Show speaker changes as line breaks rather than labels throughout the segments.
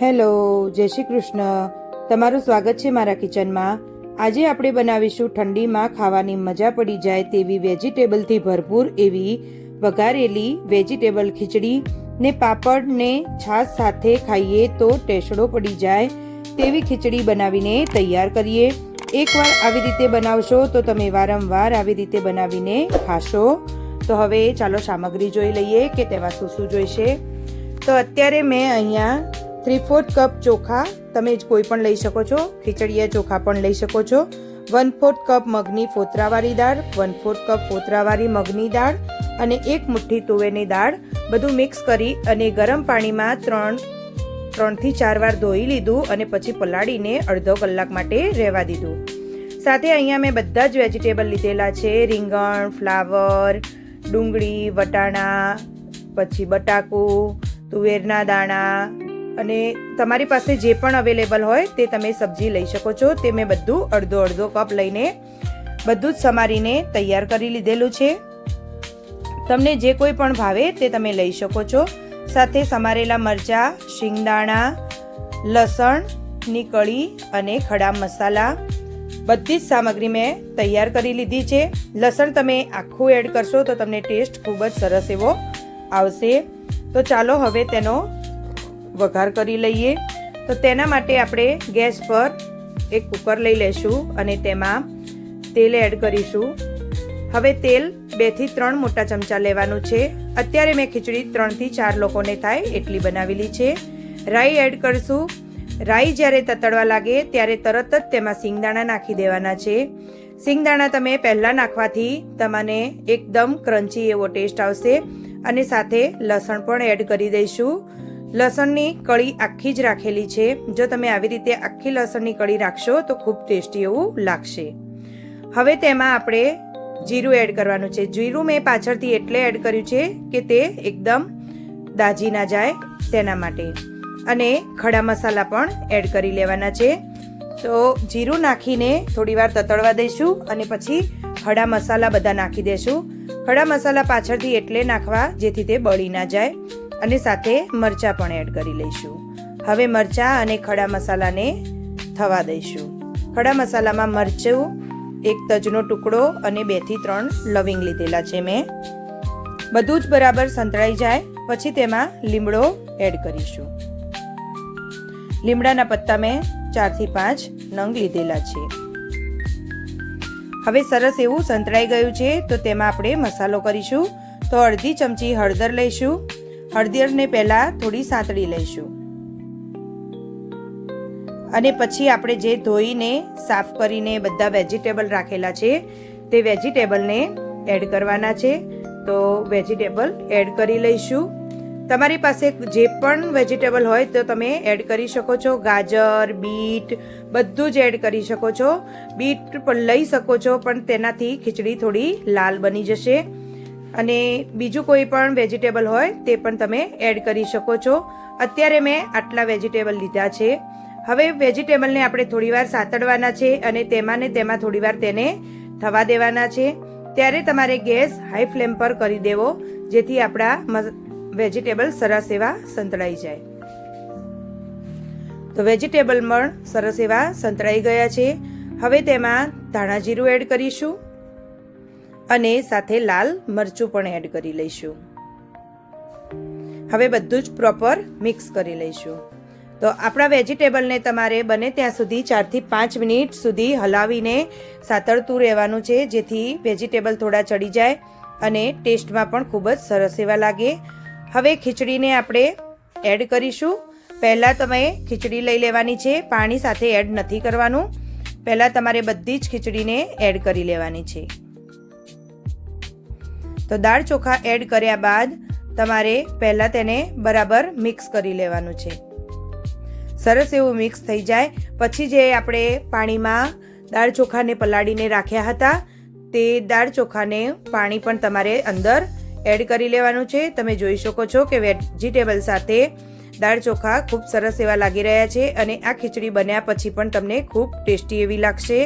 Hello, જય શ્રી કૃષ્ણ. તમારું સ્વાગત છે મારા કિચનમાં. આજે આપણે બનાવીશું ઠંડીમાં ખાવાની મજા પડી જાય તેવી વેજીટેબલથી ભરપૂર એવી વઘારેલી વેજીટેબલ ખીચડી ને પાપડ ને છાશ સાથે ખાઈએ તો ટેસડો પડી જાય તેવી ખીચડી બનાવીને તૈયાર કરીએ. એકવાર આવી રીતે બનાવશો તો તમે વારંવાર આવી રીતે બનાવીને ખાશો. તો હવે ચાલો સામગ્રી જોઈ લઈએ કે તેમાં શું શું જોઈશે. તો અત્યારે મેં અહીંયા થ્રી ફોર્થ કપ ચોખા તમે જ કોઈ પણ લઈ શકો છો. ખીચડીયા ચોખા પણ લઈ શકો છો. વન ફોર્થ કપ મગની ફોતરાવાળી દાળ વન ફોર્થ કપ ફોતરાવાળી મગની દાળ અને એક મુઠ્ઠી તુવેરની દાળ. બધું મિક્સ કરી અને ગરમ પાણીમાં ત્રણ, ત્રણથી ચાર વાર ધોઈ લીધું અને પછી પલાળીને અડધો કલાક માટે રહેવા દીધું. સાથે અહીંયા મેં બધા જ વેજીટેબલ લીધેલા છે. રીંગણ, ફ્લાવર, ડુંગળી, વટાણા, પછી બટાકું, તુવેરના દાણા અને તમારી પાસે જે પણ અવેલેબલ હોય તે તમે સબ્જી લઈ શકો છો. તે મેં બધું અડધો અડધો કપ લઈને બધું જ સમારીને તૈયાર કરી લીધેલું છે. તમને જે કોઈ પણ ભાવે તે તમે લઈ શકો છો. સાથે સમારેલા મરચાં, શિંગદાણા લસણની કળી અને ખડા મસાલા બધી જ સામગ્રી મેં તૈયાર કરી લીધી છે. લસણ તમે આખું એડ કરશો તો તમને ટેસ્ટ ખૂબ જ સરસ એવો આવશે. તો ચાલો હવે તેનો વઘાર કરી લઈએ. તો તેના માટે આપણે ગેસ પર એક કુકર લઈ લેશું અને તેમાં તેલ એડ કરીશું. હવે તેલ બેથી ત્રણ મોટા ચમચા લેવાનું છે. અત્યારે મેં ખીચડી ત્રણથી ચાર લોકોને થાય એટલી બનાવેલી છે. રાઈ એડ કરશું. રાઈ જ્યારે તતડવા લાગે ત્યારે તરત જ તેમાં સિંગદાણા નાખી દેવાના છે. સિંગદાણા તમે પહેલાં નાખવાથી તમને એકદમ ક્રન્ચી એવો ટેસ્ટ આવશે અને સાથે લસણ પણ એડ કરી દઈશું. લસણની કળી આખી જ રાખેલી છે. જો તમે આવી રીતે આખી લસણની કળી રાખશો, તો ખૂબ ટેસ્ટી એવું લાગશે. હવે તેમાં આપણે જીરું એડ કરવાનું છે. જીરું મેં પાછળથી એટલે એડ કર્યું છે કે તે એકદમ દાજી ના જાય તેના માટે. અને ખડા મસાલા પણ એડ કરી લેવાના છે. તો જીરું નાખીને થોડીવાર તતળવા દઈશું અને પછી ખડા મસાલા બધા નાખી દઈશું ખડા મસાલા પાછળથી એટલે નાખવા જેથી તે બળી ના જાય. અને સાથે મરચાં પણ એડ કરી લઈશું. હવે મરચાં અને ખડા મસાલાને થવા દઈશું. ખડા મસાલામાં મરચું, એક તજનો ટુકડો અને બેથી ત્રણ લવિંગ લીધેલા છે મેં. બધું જ બરાબર સંતળાઈ જાય, પછી તેમાં લીમડો એડ કરીશું. લીમડાના પત્તા મેં ચારથી પાંચ નંગ લીધેલા છે. હવે સરસ એવું સંતળાઈ ગયું છે, તો તેમાં આપણે મસાલો કરીશું. તો અડધી ચમચી હળદર લઈશું. હળદરને પહેલાં થોડી સાંતળી લઈશું. અને પછી આપણે જે ધોઈને, સાફ કરીને બધા વેજીટેબલ રાખેલા છે, તે વેજીટેબલને એડ કરવાના છે. તો વેજીટેબલ એડ કરી લઈશું. તમારી પાસે જે પણ વેજીટેબલ હોય તો તમે એડ કરી શકો છો. ગાજર, બીટ, બધું જ એડ કરી શકો છો. બીટ પણ લઈ શકો છો, પણ તેનાથી ખીચડી થોડી લાલ બની જશે. અને બીજું કોઈ પણ વેજીટેબલ હોય, તે પણ તમે એડ કરી શકો છો. અત્યારે મેં આટલા વેજીટેબલ લીધા છે. હવે વેજીટેબલને આપણે થોડીવાર સાતડવાના છે અને તેમાં ને તેમાં થોડીવાર તેને થવા દેવાના છે. ત્યારે તમારે ગેસ હાઈ ફ્લેમ પર કરી દેવો, જેથી આપણા વેજીટેબલ સરસ એવા સંતળાઈ જાય. તો વેજીટેબલ પણ સરસ એવા સંતળાઈ ગયા છે. હવે તેમાં ધાણા જીરું એડ કરીશું. અને સાથે લાલ મરચું પણ એડ કરી લઈશું. હવે બધું જ પ્રોપર મિક્સ કરી લઈશું. તો આપણા વેજીટેબલને તમારે બને ત્યાં સુધી ચારથી પાંચ મિનિટ સુધી હલાવીને સાતળતું રહેવાનું છે, જેથી વેજીટેબલ થોડા ચડી જાય અને ટેસ્ટમાં પણ ખૂબ જ સરસ એવા લાગે. હવે ખીચડીને આપણે એડ કરીશું. પહેલાં તમે ખીચડી લઈ લેવાની છે, પાણી સાથે એડ નથી કરવાનું. પહેલાં તમારે બધી જ ખીચડીને એડ કરી લેવાની છે. તો દાળ ચોખા એડ કર્યા બાદ તમારે પહેલાં તેને બરાબર મિક્સ કરી લેવાનું છે. સરસ એવું મિક્સ થઈ જાય. પછી જે આપણે પાણીમાં દાળ ચોખાને પલાળીને રાખ્યા હતા, તે દાળ ચોખાને પાણી પણ તમારે અંદર એડ કરી લેવાનું છે. તમે જોઈ શકો છો કે વેજીટેબલ સાથે દાળ ચોખા ખૂબ સરસ એવા લાગી રહ્યા છે અને આ ખીચડી બન્યા પછી પણ તમને ખૂબ ટેસ્ટી એવી લાગશે.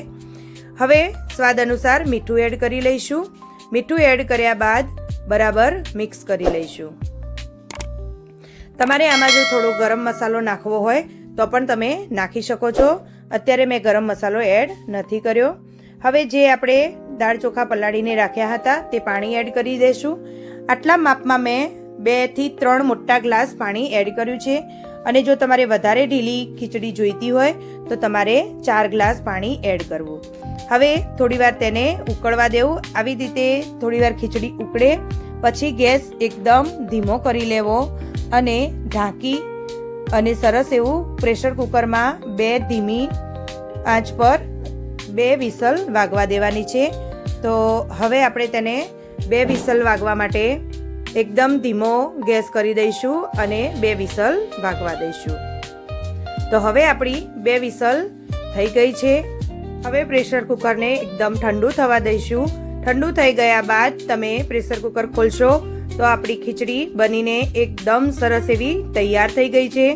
હવે સ્વાદ અનુસાર મીઠું એડ કરી લઈશું. મીઠું એડ કર્યા બાદ બરાબર મિક્સ કરી લઈશું. તમારે આમાં જો થોડો ગરમ મસાલો નાખવો હોય, તો પણ તમે નાખી શકો છો. અત્યારે મેં ગરમ મસાલો એડ નથી કર્યો. હવે જે આપણે દાળ ચોખા પલાળીને રાખ્યા હતા, તે પાણી એડ કરી દઈશું આટલા માપમાં મેં બેથી ત્રણ મોટા ગ્લાસ પાણી એડ કર્યું છે. અને જો તમારે વધારે ઢીલી ખીચડી જોઈતી હોય તો તમારે ચાર ગ્લાસ પાણી એડ કરવું. હવે થોડીવાર તેને ઉકળવા દેવું. આવી રીતે થોડીવાર ખીચડી ઉકળે, પછી ગેસ એકદમ ધીમો કરી લેવો અને ઢાંકી અને સરસ એવું પ્રેશર કુકરમાં બે ધીમી આંચ પર બે વિસલ વાગવા દેવાની છે. તો હવે આપણે તેને બે વિસલ વાગવા માટે એકદમ ધીમો ગેસ કરી દઈશું અને બે વિસલ વાગવા દઈશું. તો હવે આપણી બે વિસલ થઈ ગઈ છે. હવે પ્રેશર કુકરને એકદમ ઠંડુ થવા દઈશું. ઠંડુ થઈ ગયા બાદ તમે પ્રેશર કુકર ખોલશો તો આપણી ખીચડી બનીને એકદમ સરસ એવી તૈયાર થઈ ગઈ છે.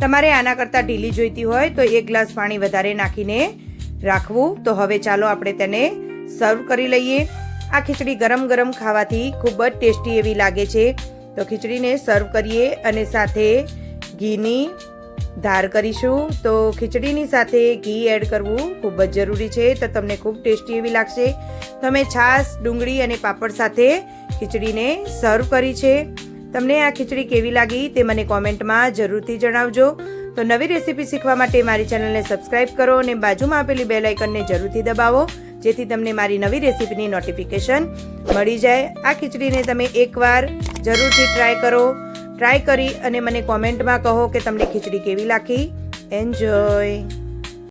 તમારે આના કરતાં ઢીલી જોઈતી હોય તો એક ગ્લાસ પાણી વધારે નાખીને રાખવું. તો હવે ચાલો આપણે તેને સર્વ કરી લઈએ. આ ખીચડી ગરમ ગરમ ખાવાથી ખૂબ જ ટેસ્ટી એવી લાગે છે. તો ખીચડીને સર્વ કરીએ અને સાથે ઘીની ધાર કરીશું. તો ખીચડીની સાથે ઘી એડ કરવું ખૂબ જ જરૂરી છે તો તમને ખૂબ ટેસ્ટી એવી લાગશે. તમે છાશ, ડુંગળી અને પાપડ સાથે ખીચડીને સર્વ કરી છે. તમને આ ખીચડી કેવી લાગી તે મને કોમેન્ટમાં જરૂરથી જણાવજો. તો નવી રેસીપી શીખવા માટે મારી ચેનલને સબસ્ક્રાઇબ કરો અને બાજુમાં આપેલી બેલ આઇકનને જરૂરથી દબાવો, જેથી તમને મારી નવી રેસીપીની નોટિફિકેશન મળી જાય. આ ખીચડીને તમે એકવાર જરૂરથી ટ્રાય કરો. ટ્રાય કરી અને મને કોમેન્ટમાં કહો કે તમને ખીચડી કેવી લાગી? એન્જોય